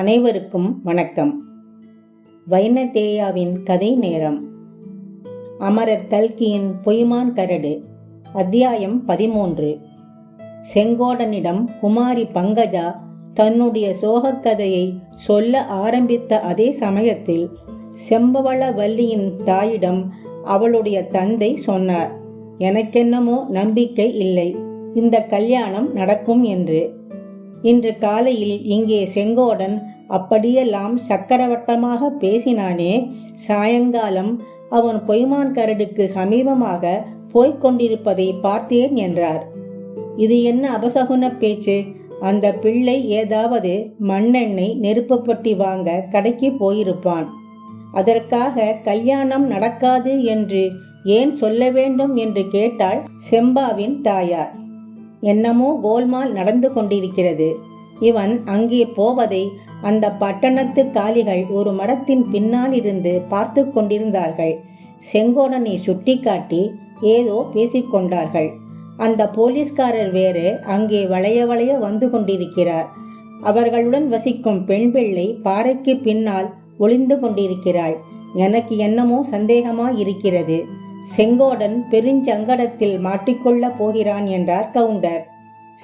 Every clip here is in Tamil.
அனைவருக்கும் வணக்கம். வைனதேயாவின் கதை நேரம். அமரர் கல்கியின் பொய்மான் கரடு அத்தியாயம் பதிமூன்று. செங்கோடனிடம் குமாரி பங்கஜா தன்னுடைய சோகக் கதையை சொல்ல ஆரம்பித்த அதே சமயத்தில் செம்பவள வள்ளியின் தாயிடம் அவளுடைய தந்தை சொன்னார் எனக்கென்னமோ நம்பிக்கை இல்லை இந்த கல்யாணம் நடக்கும் என்று. இன்று காலையில் இங்கே செங்கோடன் அப்படியெல்லாம் சக்கரவட்டமாக பேசினானே. சாயங்காலம் அவன் பொய்மான் கரடுக்கு சமீபமாக போய்க் கொண்டிருப்பதை பார்த்தேன் என்றார். இது என்ன அபசகுன பேச்சு? அந்த பிள்ளை ஏதாவது மண்ணெண்ணெய் நெருப்புப்பட்டி வாங்க கடைக்கு போயிருப்பான். அதற்காக கல்யாணம் நடக்காது என்று ஏன் சொல்ல வேண்டும் என்று கேட்டாள் செம்பாவின் தாயார். என்னமோ கோல்மால் நடந்து கொண்டிருக்கிறது. இவன் அங்கே போவதை அந்த பட்டணத்து காளிகள் ஒரு மரத்தின் பின்னால் இருந்து பார்த்து கொண்டிருந்தார்கள். செங்கோடனை சுட்டிக்காட்டி ஏதோ பேசிக்கொண்டார்கள். அந்த போலீஸ்காரர் வேறு அங்கே வளைய வளைய வந்து கொண்டிருக்கிறார். அவர்களுடன் வசிக்கும் பெண் பிள்ளை பாறைக்கு பின்னால் ஒளிந்து கொண்டிருக்கிறாள். எனக்கு என்னமோ சந்தேகமா இருக்கிறது. செங்கோடன் பெருஞ்சங்கடத்தில் மாட்டிக்கொள்ளப் போகிறான் என்றார் கவுண்டர்.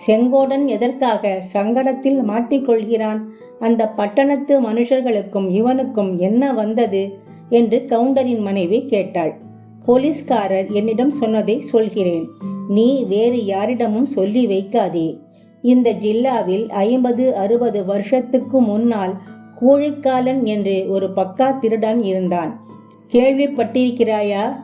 செங்கோடன் எதற்காக சங்கடத்தில் மாட்டிக்கொள்கிறான்? அந்த பட்டணத்து மனுஷர்களுக்கும் இவனுக்கும் என்ன வந்தது? என்று கவுண்டரின் மனைவி கேட்டாள். போலீஸ்காரர் என்னிடம் சொன்னதை சொல்கிறேன். நீ வேறு யாரிடமும் சொல்லி வைக்காதே. இந்த ஜில்லாவில் ஐம்பது அறுபது வருஷத்துக்கு முன்னால் கூழிக்காலன் என்று ஒரு பக்கா திருடன் இருந்தான். கேள்விப்பட்டிருக்கிறாயா?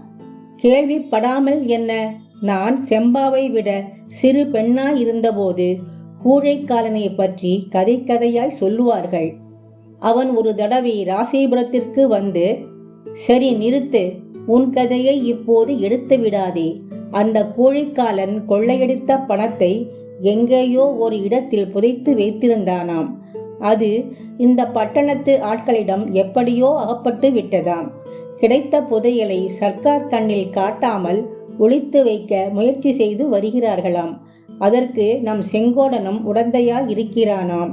கேள்விப்படாமல் என்ன? நான் செம்பாவை விட சிறு பெண்ணாய் இருந்தபோது கூழைக்காலனை பற்றி கதை கதையாய் சொல்லுவார்கள். அவன் ஒரு தடவை ராசிபுரத்திற்கு வந்து சரி நிறுத்து. உன் கதையை இப்போது எடுத்து விடாதே. அந்த கோழிக்காலன் கொள்ளையடித்த பணத்தை எங்கேயோ ஒரு இடத்தில் புதைத்து வைத்திருந்தானாம். அது இந்த பட்டணத்து ஆட்களிடம் எப்படியோ அகப்பட்டு விட்டதாம். கிடைத்த புதையலை சர்க்கார் கண்ணில் காட்டாமல் ஒழித்து வைக்க முயற்சி செய்து வருகிறார்களாம். அதற்கு நம் செங்கோடனும் உடந்தையாய் இருக்கிறானாம்.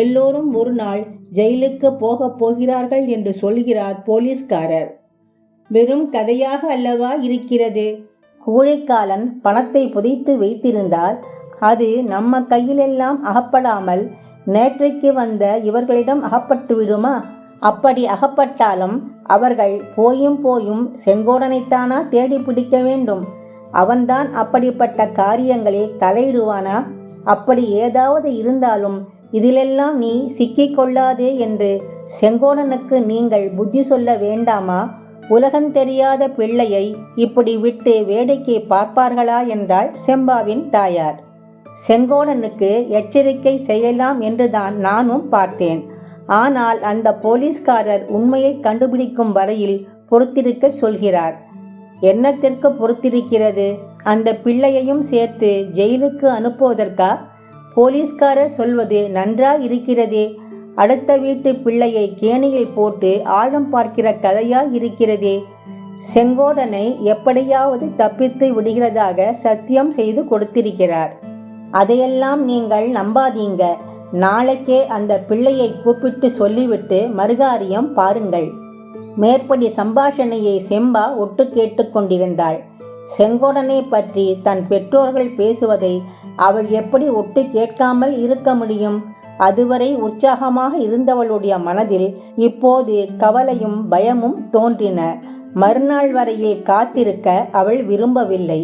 எல்லோரும் ஒரு நாள் ஜெயிலுக்கு போகப் போகிறார்கள் என்று சொல்கிறார் போலீஸ்காரர். வெறும் கதையாக அல்லவா இருக்கிறது? கோழைக்காலன் பணத்தை புதைத்து வைத்திருந்தால் அது நம்ம கையிலெல்லாம் அகப்படாமல் நேற்றைக்கு வந்த இவர்களிடம் அகப்பட்டு விடுமா? அப்படி அகப்பட்டாலும் அவர்கள் போயும் போயும் செங்கோடனைத்தானா தேடி பிடிக்க வேண்டும்? அவன்தான் அப்படிப்பட்ட காரியங்களில் தலையிடுவானா? அப்படி ஏதாவது இருந்தாலும் இதிலெல்லாம் நீ சிக்கிக்கொள்ளாதே என்று செங்கோடனுக்கு நீங்கள் புத்தி சொல்ல வேண்டாமா? உலகம் தெரியாத பிள்ளையை இப்படி விட்டு வேடிக்கை பார்ப்பார்களா என்றாள் செம்பாவின் தாயார். செங்கோடனுக்கு எச்சரிக்கை செய்யலாம் என்றுதான் நானும் பார்த்தேன். ஆனால் அந்த போலீஸ்காரர் உண்மையை கண்டுபிடிக்கும் வரையில் பொறுத்திருக்க சொல்கிறார். என்னத்திற்கு பொறுத்திருக்கிறது? அந்த பிள்ளையையும் சேர்த்து ஜெயிலுக்கு அனுப்புவதற்கா? போலீஸ்காரர் சொல்வது நன்றாக இருக்கிறதே. அடுத்த வீட்டு பிள்ளையை கேணியில் போட்டு ஆழம் பார்க்கிற கதையாக இருக்கிறதே. செங்கோடனை எப்படியாவது தப்பித்து விடுகிறதாக சத்தியம் செய்து கொடுத்திருக்கிறார். அதையெல்லாம் நீங்கள் நம்பாதீங்க. நாளைக்கே அந்த பிள்ளையை கூப்பிட்டு சொல்லிவிட்டு மறுகாரியம் பாருங்கள். மேற்படி சம்பாஷணையை செம்பா ஒட்டு கேட்டுக்கொண்டிருந்தாள் செங்கோடனை பற்றி தன் பெற்றோர்கள் பேசுவதை அவள் எப்படி ஒட்டு கேட்காமல் இருக்க முடியும்? அதுவரை உற்சாகமாக இருந்தவளுடைய மனதில் இப்போது கவலையும் பயமும் தோன்றின. மறுநாள் வரையில் காத்திருக்க அவள் விரும்பவில்லை.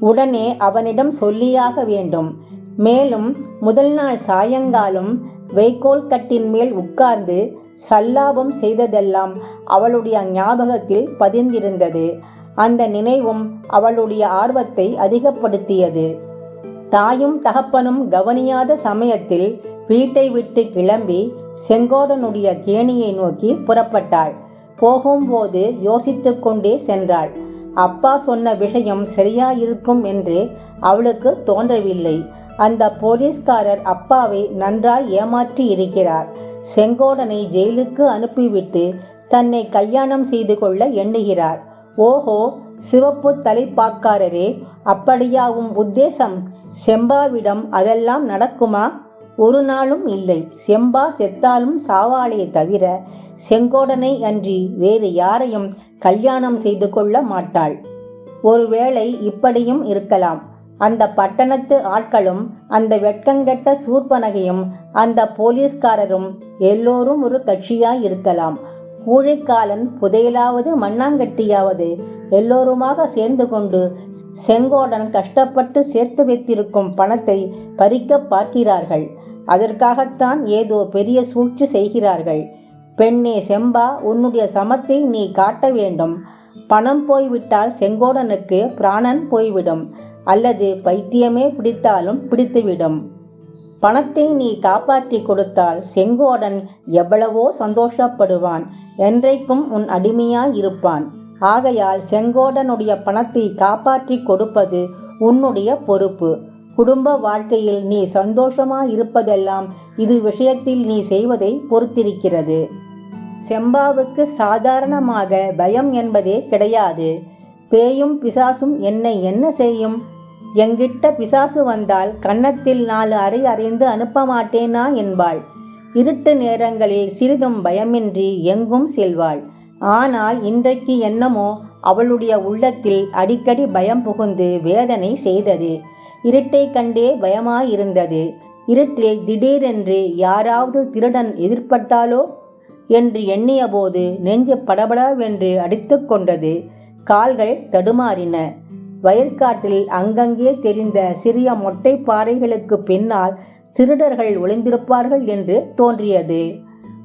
உடனே அவனிடம் சொல்லியாக வேண்டும். மேலும் முதல் நாள் சாயங்காலம் வைக்கோல் கட்டின் மேல் உட்கார்ந்து சல்லாபம் செய்ததெல்லாம் அவளுடைய ஞாபகத்தில் பதிந்திருந்தது. அந்த நினைவும் அவளுடைய ஆர்வத்தை அதிகப்படுத்தியது. தாயும் தகப்பனும் கவனியாத சமயத்தில் வீட்டை விட்டு கிளம்பி செங்கோடனுடைய கேணியை நோக்கி புறப்பட்டாள். போகும்போது யோசித்து கொண்டே சென்றாள். அப்பா சொன்ன விஷயம் சரியாயிருக்கும் என்று அவளுக்கு தோன்றவில்லை. அந்த போலீஸ்காரர் அப்பாவை நன்றாய் ஏமாற்றி இருக்கிறார். செங்கோடனை ஜெயிலுக்கு அனுப்பிவிட்டு தன்னை கல்யாணம் செய்து கொள்ள எண்ணுகிறார். ஓஹோ சிவப்பு தலைப்பாக்காரரே அப்படியாகும் உத்தேசம். செம்பாவிடம் அதெல்லாம் நடக்குமா? ஒரு நாளும் இல்லை. செம்பா செத்தாலும் சாவாளே தவிர செங்கோடனை அன்றி வேறு யாரையும் கல்யாணம் செய்து கொள்ள மாட்டாள். ஒருவேளை இப்படியும் இருக்கலாம். அந்த பட்டணத்து ஆட்களும் அந்த வெட்கங்கெட்ட சூர்பனகையும் அந்த போலீஸ்காரரும் எல்லோரும் ஒரு கட்சியாய் இருக்கலாம். கூழைக்காலன் புதையலாவது மண்ணாங்கட்டியாவது எல்லோருமாக சேர்ந்து கொண்டு செங்கோடன் கஷ்டப்பட்டு சேர்த்து வைத்திருக்கும் பணத்தை பறிக்க பார்க்கிறார்கள். அதற்காகத்தான் ஏதோ பெரிய சூழ்ச்சி செய்கிறார்கள். பெண்ணே செம்பா உன்னுடைய சமத்தை நீ காட்ட வேண்டும். பணம் போய்விட்டால் செங்கோடனுக்கு பிராணன் போய்விடும். அல்லது பைத்தியமே பிடித்தாலும் பிடித்துவிடும். பணத்தை நீ காப்பாற்றி கொடுத்தால் செங்கோடன் எவ்வளவோ சந்தோஷப்படுவான் என்றைக்கும் உன் அடிமையாய் இருப்பான். ஆகையால் செங்கோடனுடைய பணத்தை காப்பாற்றி கொடுப்பது உன்னுடைய பொறுப்பு. குடும்ப வாழ்க்கையில் நீ சந்தோஷமாக இருப்பதெல்லாம் இது விஷயத்தில் நீ செய்வதை பொறுத்திருக்கிறது. செம்பாவுக்கு சாதாரணமாக பயம் என்பதே கிடையாது. பேயும் பிசாசும் என்னை என்ன செய்யும்? எங்கிட்ட பிசாசு வந்தால் கன்னத்தில் நாலு அறை அறிந்து அனுப்ப மாட்டேனா என்பாள். இருட்டு நேரங்களில் சிறிதும் பயமின்றி எங்கும் செல்வாள். ஆனால் இன்றைக்கு என்னமோ அவளுடைய உள்ளத்தில் அடிக்கடி பயம் புகுந்து வேதனை செய்தது. இருட்டை கண்டே பயமாயிருந்தது. இருட்டில் திடீரென்று யாராவது திருடன் எதிர்பட்டாலோ? என்று எண்ணியபோது நெஞ்சு படபடவென்று அடித்து கொண்டது. கால்கள் தடுமாறின. வயற்காட்டில் அங்கங்கே தெரிந்த சிறிய மொட்டை பாறைகளுக்கு பின்னால் திருடர்கள் ஒளிந்திருப்பார்கள் என்று தோன்றியது.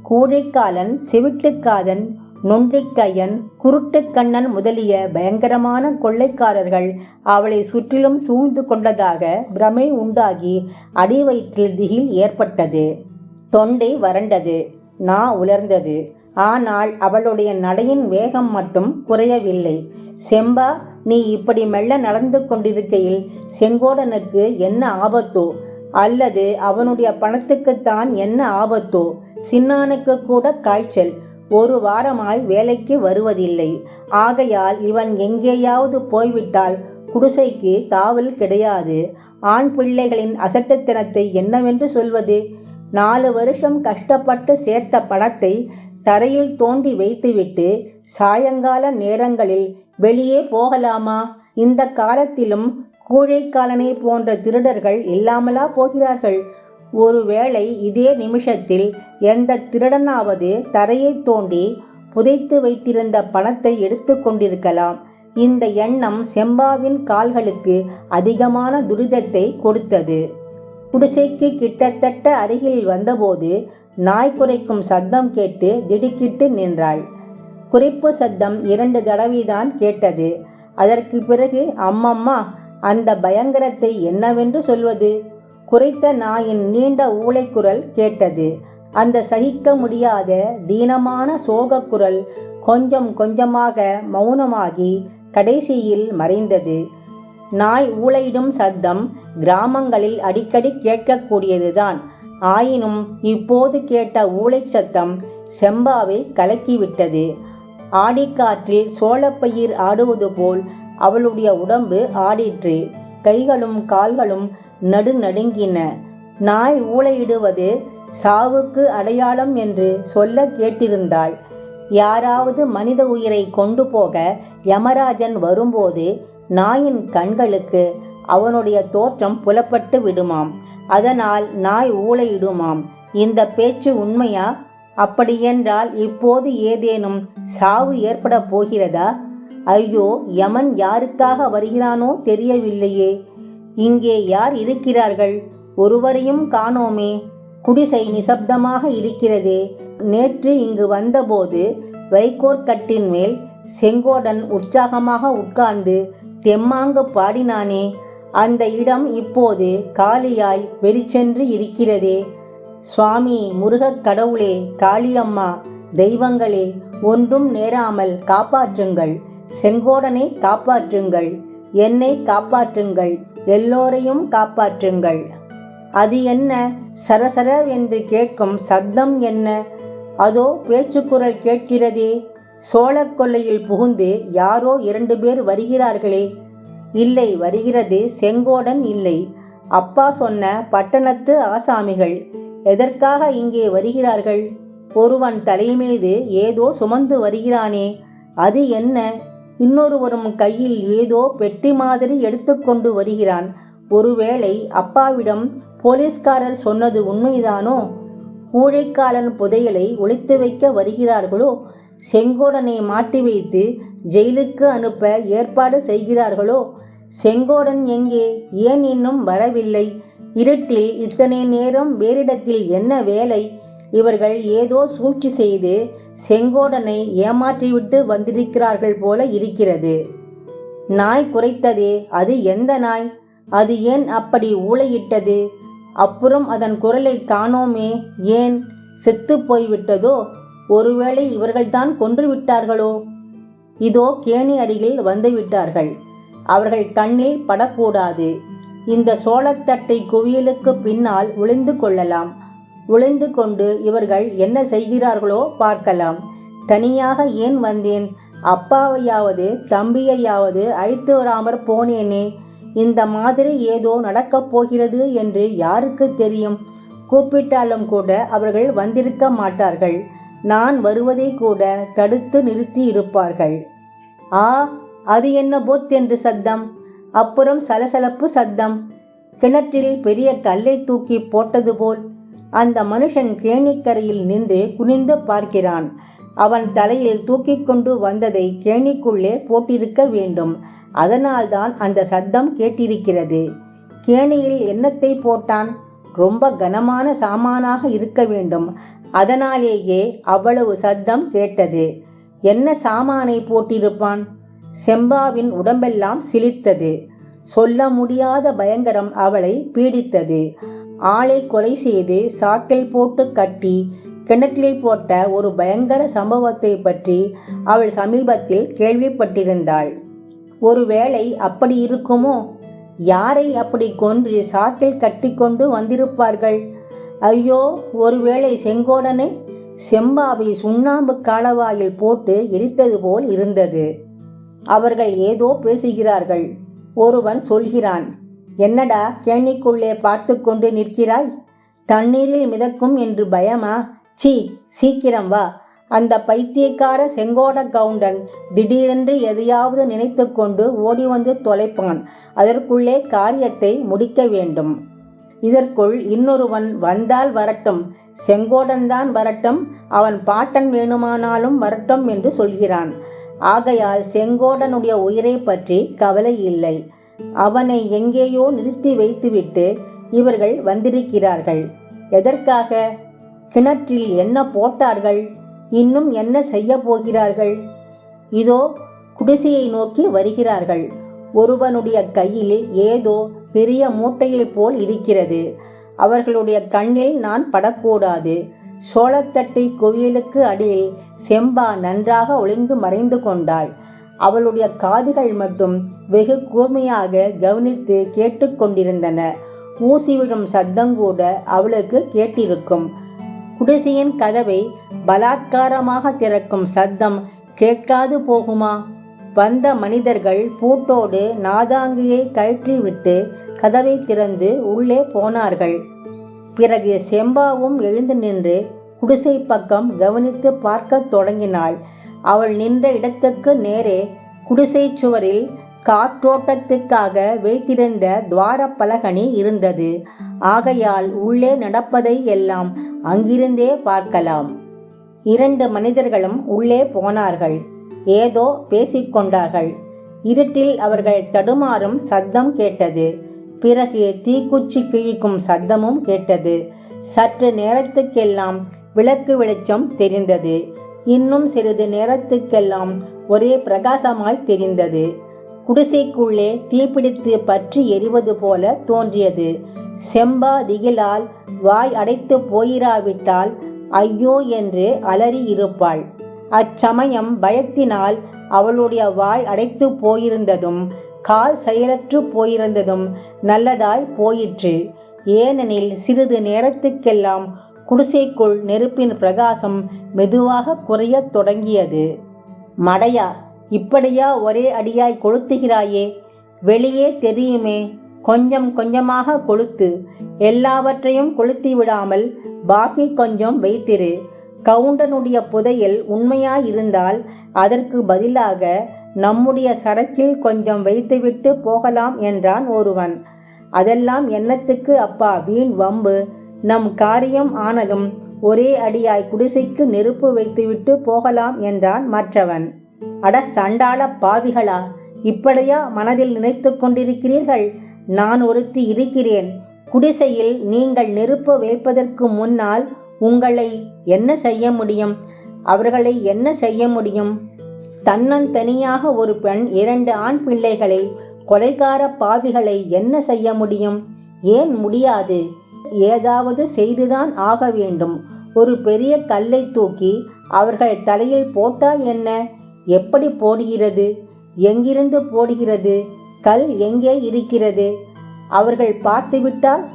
கூடைக்காலன் செவிட்டுக்காதன் நொண்டிக்கையன் குருட்டுக்கண்ணன் முதலிய பயங்கரமான கொள்ளைக்காரர்கள் அவளை சுற்றிலும் சூழ்ந்து கொண்டதாக பிரமை உண்டாகி அடிவயிற்றில் திகில் ஏற்பட்டது. தொண்டை வறண்டது. நா உலர்ந்தது. ஆனால் அவளுடைய நடையின் வேகம் மட்டும் குறையவில்லை. செம்பா நீ இப்படி மெல்ல நடந்து கொண்டிருக்கையில் செங்கோடனுக்கு என்ன ஆபத்தோ? அல்லது அவனுடைய பணத்துக்குத்தான் என்ன ஆபத்தோ? சின்னானுக்கு கூட காய்ச்சல். ஒரு வாரமாய் வேலைக்கு வருவதில்லை. ஆகையால் இவன் எங்கேயாவது போய்விட்டால் குடிசைக்கு காவல் கிடையாது. ஆண் பிள்ளைகளின் அசட்டுத்தனத்தை என்னவென்று சொல்வது? நாலு வருஷம் கஷ்டப்பட்டு சேர்த்த பணத்தை தரையில் தோண்டி வைத்துவிட்டு சாயங்கால நேரங்களில் வெளியே போகலாமா? இந்த காலத்திலும் கூழைக்காலனை போன்ற திருடர்கள் இல்லாமலா போகிறார்கள்? ஒருவேளை இதே நிமிஷத்தில் எந்த திருடனாவது தரையை தோண்டி புதைத்து வைத்திருந்த பணத்தை எடுத்து கொண்டிருக்கலாம். இந்த எண்ணம் செம்பாவின் கால்களுக்கு அதிகமான துரிதத்தை கொடுத்தது. குடிசைக்கு கிட்டத்தட்ட அருகில் வந்தபோது நாய் குறைக்கும் சத்தம் கேட்டு திடுக்கிட்டு நின்றாள். குறைப்பு சத்தம் இரண்டு தடவைதான் கேட்டது. அதற்கு பிறகு அம்மம்மா அந்த பயங்கரத்தை என்னவென்று சொல்வது? குறைத்த நாயின் நீண்ட ஊளைக்குரல் கேட்டது. அந்த சகிக்க முடியாத தீனமான சோகக்குரல் கொஞ்சம் கொஞ்சமாக மௌனமாகி கடைசியில் மறைந்தது. நாய் ஊளையிடும் சத்தம் கிராமங்களில் அடிக்கடி கேட்கக்கூடியதுதான். ஆயினும் இப்போது கேட்ட ஊளை சத்தம் செம்பாவை கலக்கிவிட்டது. ஆடிக்காற்றில் சோளப்பயிர் ஆடுவது போல் அவளுடைய உடம்பு ஆடிற்று. கைகளும் கால்களும் நடுநடுங்கின. நாய் ஊளையிடுவது சாவுக்கு அடையாளம் என்று சொல்ல கேட்டிருந்தாள். யாராவது மனித உயிரை கொண்டு போக யமராஜன் வரும்போது நாயின் கண்களுக்கு அவனுடைய தோற்றம் புலப்பட்டு விடுமாம். அதனால் நாய் ஊளையிடுமாம். இந்த பேச்சு உண்மையா? அப்படியென்றால் இப்போது ஏதேனும் சாவு ஏற்பட போகிறதா? ஐயோ யமன் யாருக்காக வருகிறானோ தெரியவில்லையே. இங்கே யார் இருக்கிறார்கள்? ஒருவரையும் காணோமே. குடிசை நிசப்தமாக இருக்கிறதே. நேற்று இங்கு வந்தபோது வைகோற்கட்டின் மேல் செங்கோடன் உற்சாகமாக உட்கார்ந்து தெம்மாங்கு பாடினானே. அந்த இடம் இப்போது காலியாய் வெறிச்சென்று இருக்கிறதே. சுவாமி முருகக் கடவுளே காளியம்மா தெய்வங்களே ஒன்றும் நேராமல் காப்பாற்றுங்கள். செங்கோடனை காப்பாற்றுங்கள். என்னை காப்பாற்றுங்கள். எல்லோரையும் காப்பாற்றுங்கள். அது என்ன? சரசரவென்று கேட்கும் சத்தம் என்ன? அதோ பேச்சுக்குரல் கேட்கிறதே. சோழக்கொல்லையில் புகுந்து யாரோ இரண்டு பேர் வருகிறார்களே. இல்லை வருகிறது. செங்கோடன் இல்லை. அப்பா சொன்ன பட்டணத்து ஆசாமிகள் எதற்காக இங்கே வருகிறார்கள்? ஒருவன் தலைமீது ஏதோ சுமந்து வருகிறானே. அது என்ன? இன்னொருவரும் கையில் ஏதோ பெட்டி மாதிரி எடுத்துக்கொண்டு வருகிறான். ஒருவேளை அப்பாவிடம் போலீஸ்காரர் சொன்னது உண்மைதானோ? கூழைக்காலன் புதையலை ஒளித்து வைக்க வருகிறார்களோ? செங்கோடனை மாட்டி வைத்து ஜெயிலுக்கு அனுப்ப ஏற்பாடு செய்கிறார்களோ? செங்கோடன் எங்கே? ஏன் இன்னும் வரவில்லை? இருட்டில் இத்தனை நேரம் வேறிடத்தில் என்ன வேலை? இவர்கள் ஏதோ சூழ்ச்சி செய்து செங்கோடனை ஏமாற்றிவிட்டு வந்திருக்கிறார்கள் போல இருக்கிறது. நாய் குறைத்ததே அது எந்த நாய்? அது ஏன் அப்படி ஊளையிட்டது? அப்புறம் அதன் குரலை காணோமே ஏன்? செத்து போய்விட்டதோ? ஒருவேளை இவர்கள்தான் கொன்று விட்டார்களோ? இதோ கேணி அருகில் வந்துவிட்டார்கள் அவர்கள் கண்ணில் படக்கூடாது. இந்த சோளத்தட்டை குவியலுக்கு பின்னால் ஒளிந்து கொள்ளலாம். ஒளிந்து கொண்டு இவர்கள் என்ன செய்கிறார்களோ பார்க்கலாம். தனியாக ஏன் வந்தேன்? அப்பாவையாவது தம்பியையாவது அழைத்து வராமற் போனேனே. இந்த மாதிரி ஏதோ நடக்கப் போகிறது என்று யாருக்கு தெரியும்? கூப்பிட்டாலும் கூட அவர்கள் வந்திருக்க மாட்டார்கள். நான் வருவதை கூட தடுத்து நிறுத்தி இருப்பார்கள் ஆ அது என்ன போத் என்று சத்தம்? அப்புறம் சலசலப்பு சத்தம். கிணற்றில் பெரிய கல்லை தூக்கி போட்டது போல் அந்த மனுஷன் கேணிக்கரையில் நின்று குனிந்து பார்க்கிறான். அவன் தலையில் தூக்கி கொண்டு வந்ததை கேணிக்குள்ளே போட்டிருக்க வேண்டும். அதனால்தான் அந்த சத்தம் கேட்டிருக்கிறது. கேணியில் எண்ணத்தை போட்டான்? ரொம்ப கனமான சாமானாக இருக்க வேண்டும். அதனாலேயே அவ்வளவு சத்தம் கேட்டது. என்ன சாமானை போட்டிருப்பான்? செம்பாவின் உடம்பெல்லாம் சிலிர்த்தது. சொல்ல முடியாத பயங்கரம் அவளை பீடித்தது. ஆளை கொலை செய்து சாக்கில் போட்டு கட்டி கிணற்றில் போட்ட ஒரு பயங்கர சம்பவத்தை பற்றி அவள் சமீபத்தில் கேள்விப்பட்டிருந்தாள். ஒருவேளை அப்படி இருக்குமோ? யாரை அப்படி கொன்று சாக்கில் கட்டிக்கொண்டு வந்திருப்பார்கள்? ஐயோ ஒருவேளை செங்கோடனை செம்பாவை சுண்ணாம்பு காலவாயில் போட்டு எரித்தது போல் இருந்தது. அவர்கள் ஏதோ பேசுகிறார்கள். ஒருவன் சொல்கிறான் என்னடா கேணிக்குள்ளே பார்த்து கொண்டு நிற்கிறாய்? தண்ணீரில் மிதக்கும் என்று பயமா? சீ சீக்கிரம் வா. அந்த பைத்தியக்கார செங்கோட கவுண்டன் திடீரென்று எதையாவது நினைத்து கொண்டு ஓடி வந்து தொலைப்பான். அதற்குள்ளே காரியத்தை முடிக்க வேண்டும். இதற்குள் இன்னொருவன் வந்தால் வரட்டும். செங்கோடன்தான் வரட்டும். அவன் பாட்டன் வேணுமானாலும் வரட்டும் என்று சொல்கிறான். ஆகையால் செங்கோடனுடைய உயிரை பற்றி கவலை இல்லை. அவனை எங்கேயோ நிறுத்தி வைத்துவிட்டு இவர்கள் வந்திருக்கிறார்கள். எதற்காக? கிணற்றில் என்ன போட்டார்கள்? இன்னும் என்ன செய்ய போகிறார்கள்? இதோ குடிசையை நோக்கி வருகிறார்கள். ஒருவனுடைய கையில் ஏதோ பெரிய மூட்டையைப் போல் இருக்கிறது. அவர்களுடைய கண்ணில் நான் படக்கூடாது. சோளத்தட்டை கோவிலுக்கு அடியில் செம்பா நன்றாக ஒளிந்து மறைந்து கொண்டாள். அவளுடைய காதுகள் மட்டும் வெகு கூர்மையாக கவனித்து கேட்டுக்கொண்டிருந்தன ஊசிவிடும் சத்தங்கூட அவளுக்கு கேட்டிருக்கும். குடிசையின் கதவை பலாத்காரமாக திறக்கும் சத்தம் கேட்காது போகுமா? வந்த மனிதர்கள் பூட்டோடு நாதாங்கியை கழற்றிவிட்டு கதவை திறந்து உள்ளே போனார்கள். பிறகு செம்பாவும் எழுந்து நின்று குடிசை பக்கம் கவனித்து பார்க்கத் தொடங்கினாள். அவள் நின்ற இடத்துக்கு நேரே குடிசை சுவரில் காற்றோட்டத்துக்காக வைத்திருந்த துவார இருந்தது. ஆகையால் உள்ளே நடப்பதை எல்லாம் அங்கிருந்தே பார்க்கலாம். இரண்டு மனிதர்களும் உள்ளே போனார்கள். ஏதோ பேசிக்கொண்டார்கள் இருட்டில் அவர்கள் தடுமாறும் சத்தம் கேட்டது. பிறகு தீக்குச்சி கிழிக்கும் சத்தமும் கேட்டது. சற்று நேரத்துக்கெல்லாம் விளக்கு வெளிச்சம் தெரிந்தது. இன்னும் சிறிது நேரத்துக்கெல்லாம் ஒரே பிரகாசமாய் தெரிந்தது. குடிசைக்குள்ளே தீப்பிடித்து பற்றி எரிவது போல தோன்றியது. செம்பா திகிலால் வாய் அடைத்து போயிராவிட்டால் ஐயோ என்று அலறி இருப்பாள். அச்சமயம் பயத்தினால் அவளுடைய வாய் அடைத்து போயிருந்ததும் கால் செயலற்று போயிருந்ததும் நல்லதாய் போயிற்று. ஏனெனில் சிறிது நேரத்துக்கெல்லாம் குடிசைக்குள் நெருப்பின் பிரகாசம் மெதுவாக குறையத் தொடங்கியது. மடையா இப்படியா ஒரே அடியாய் கொளுத்துகிறாயே? வெளியே தெரியுமே. கொஞ்சம் கொஞ்சமாக கொளுத்து. எல்லாவற்றையும் கொளுத்தி விடாமல் பாக்கி கொஞ்சம் வைத்திரு. கவுண்டனுடைய புதையல் உண்மையாயிருந்தால் அதற்கு பதிலாக நம்முடைய சரக்கில் கொஞ்சம் வைத்துவிட்டு போகலாம் என்றான் ஒருவன். அதெல்லாம் எண்ணத்துக்கு அப்பா? வீண் வம்பு. நம் காரியம் ஆனதும் ஒரே அடியாய் குடிசைக்கு நெருப்பு வைத்துவிட்டு போகலாம் என்றான் மற்றவன். அட சண்டாள பாவிகளா இப்படியா மனதில் நினைத்து கொண்டிருக்கிறீர்கள்? நான் ஒருத்தி இருக்கிறேன். குடிசையில் நீங்கள் நெருப்பு வைப்பதற்கு முன்னால் உங்களை என்ன செய்ய முடியும்? அவர்களை என்ன செய்ய முடியும்? தன்னந்தனியாக ஒரு பெண் இரண்டு ஆண் பிள்ளைகளை கொலைகார பாவிகளை என்ன செய்ய முடியும்? ஏன் முடியாது? ஏதாவது செய்துதான் ஆக வேண்டும். ஒரு பெரிய கல்லை தூக்கி அவர்கள் தலையில் போட்டால் என்ன? எப்படி போடுகிறது? எங்கிருந்து போடுகிறது? கல் எங்கே இருக்கிறது? அவர்கள் பார்த்துவிட்டால்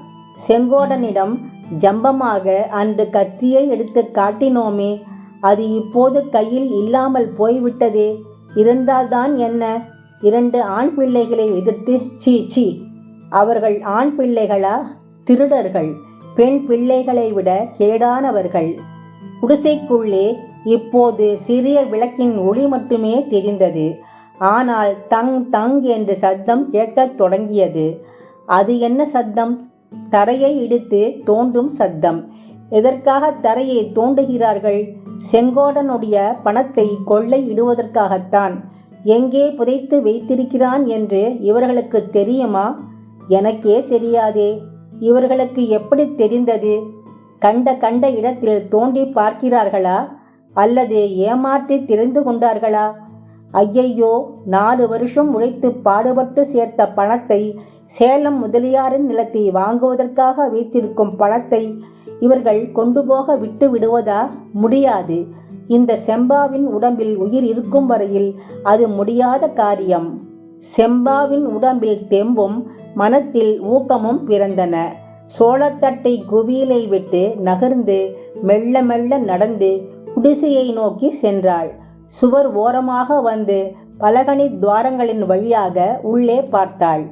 செங்கோடனிடம் ஜம்பமாக அந்த கத்தியை எடுத்து காட்டினோமே அது இப்போது கையில் இல்லாமல் போய்விட்டதே. இருந்தால்தான் என்ன? இரண்டு ஆண் பிள்ளைகளை எதிர்த்து சீ சீ. அவர்கள் ஆண் பிள்ளைகளா? திருடர்கள் பெண் பிள்ளைகளை விட கேடானவர்கள். குடிசைக்குள்ளே இப்போது சிறிய விளக்கின் ஒளி மட்டுமே தெரிந்தது. ஆனால் டங் டங் என்று சத்தம் கேட்கத் தொடங்கியது. அது என்ன சத்தம்? தரையை இடித்து தோண்டும் சத்தம். எதற்காக தரையை தோண்டுகிறார்கள்? செங்கோடனுடைய பணத்தை கொள்ளை இடுவதற்காகத்தான். எங்கே புதைத்து வைத்திருக்கிறான் என்று இவர்களுக்கு தெரியுமா? எனக்கே தெரியாதே. இவர்களுக்கு எப்படி தெரிந்தது? கண்ட கண்ட இடத்தில் தோண்டி பார்க்கிறார்களா? அல்லது ஏமாற்றி தெரிந்து கொண்டார்களா? ஐயையோ நாலு வருஷம் உழைத்து பாடுபட்டு சேர்த்த பணத்தை சேலம் முதலியாரின் நிலத்தை வாங்குவதற்காக வைத்திருக்கும் பணத்தை இவர்கள் கொண்டு போக விட்டு விடுவதா? முடியாது. இந்த செம்பாவின் உடம்பில் உயிர் இருக்கும் வரையில் அது முடியாத காரியம். செம்பாவின் உடம்பில் தெம்பும் மனத்தில் ஊக்கமும் பிறந்தன. சோளத்தட்டை குவியலை விட்டு நகர்ந்து மெல்ல மெல்ல நடந்து குடிசையை நோக்கி சென்றாள். சுவர் ஓரமாக வந்து பலகனி துவாரங்களின் வழியாக உள்ளே பார்த்தாள்.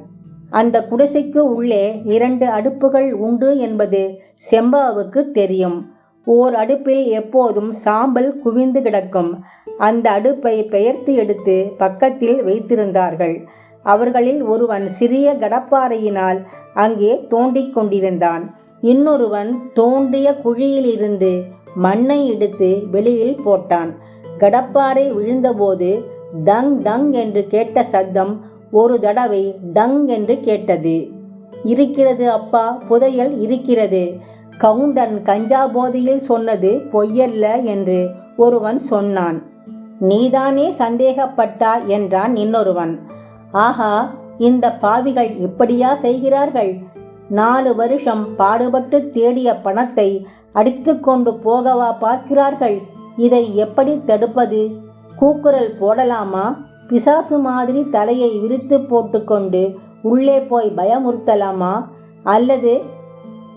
அந்த குடிசைக்கு உள்ளே இரண்டு அடுப்புகள் உண்டு என்பது செம்பாவுக்கு தெரியும். ஓர் அடுப்பில் எப்போதும் சாம்பல் குவிந்து கிடக்கும். அந்த அடுப்பை பெயர்த்து எடுத்து பக்கத்தில் வைத்திருந்தார்கள். அவர்களில் ஒருவன் சிறிய கடப்பாறையினால் அங்கே தோண்டிக் கொண்டிருந்தான். இன்னொருவன் தோண்டிய குழியிலிருந்து மண்ணை எடுத்து வெளியில் போட்டான். கடப்பாறை விழுந்தபோது டங் டங் என்று கேட்ட சத்தம் ஒரு தடவை டங் என்று கேட்டது. இருக்கிறது அப்பா புதையல் இருக்கிறது. கவுண்டன் கஞ்சா போதையில் சொன்னது பொய்யல்ல என்று ஒருவன் சொன்னான். நீதானே சந்தேகப்பட்டா என்றான் இன்னொருவன். ஆஹா இந்த பாவிகள் இப்படியா செய்கிறார்கள்? நாலு வருஷம் பாடுபட்டு தேடிய பணத்தை அடித்து கொண்டு போகவா பார்க்கிறார்கள்? இதை எப்படி தடுப்பது? கூக்குரல் போடலாமா? பிசாசு மாதிரி தலையை விரித்து போட்டுக்கொண்டு உள்ளே போய் பயமுறுத்தலாமா? அல்லது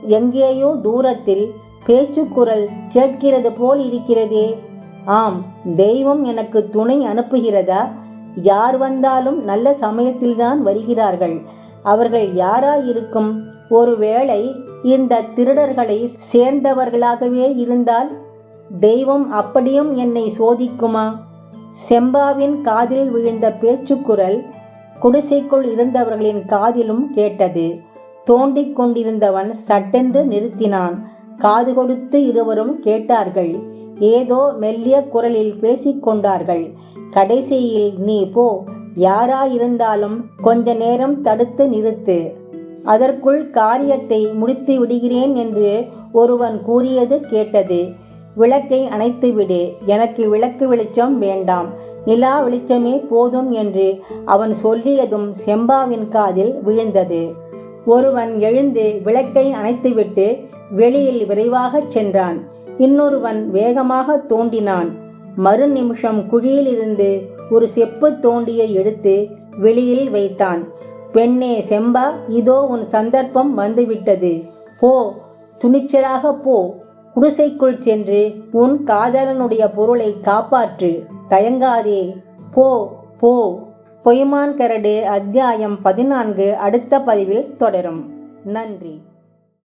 எங்கேயோ தூரத்தில் பேச்சுக்குரல் கேட்கிறது போல் இருக்கிறதே. ஆம் தெய்வம் எனக்கு துணை அனுப்புகிறதா? யார் வந்தாலும் நல்ல சமயத்தில்தான் வருகிறார்கள். அவர்கள் யாராயிருக்கும்? ஒருவேளை இந்த திருடர்களை சேர்ந்தவர்களாகவே இருந்தால் தெய்வம் அப்படியும் என்னை சோதிக்குமா? செம்பாவின் காதில் விழுந்த பேச்சுக்குரல் குடிசைக்குள் இருந்தவர்களின் காதிலும் கேட்டது. தோண்டிக் கொண்டிருந்தவன் சட்டென்று நிறுத்தினான். காது கொடுத்து இருவரும் கேட்டார்கள். ஏதோ மெல்லிய குரலில் பேசிக்கொண்டார்கள் கடைசியில் நீ போ. யாராயிருந்தாலும் கொஞ்ச நேரம் தடுத்து நிறுத்து. அதற்குள் காரியத்தை முடித்து விடுகிறேன் என்று ஒருவன் கூறியது கேட்டது. விளக்கை அணைத்துவிடு எனக்கு விளக்கு வெளிச்சம் வேண்டாம். நிலா வெளிச்சமே போதும் என்று அவன் சொல்லியதும் செம்பாவின் காதில் விழுந்தது. ஒருவன் எழுந்து விளக்கை அணைத்துவிட்டு வெளியில் விரைவாகச் சென்றான். இன்னொருவன் வேகமாக தோண்டினான். மறு நிமிஷம் குழியிலிருந்து ஒரு செப்பு தோண்டியை எடுத்து வெளியில் வைத்தான். பெண்ணே செம்பா இதோ உன் சந்தர்ப்பம் வந்துவிட்டது. போ துணிச்சலாக போ. குடிசைக்குள் சென்று உன் காதலனுடைய பொருளை காப்பாற்று. தயங்காதே. போ போ. பொய்மான் கரடு அத்தியாயம் பதினான்கு அடுத்த பதிவில் தொடரும். நன்றி.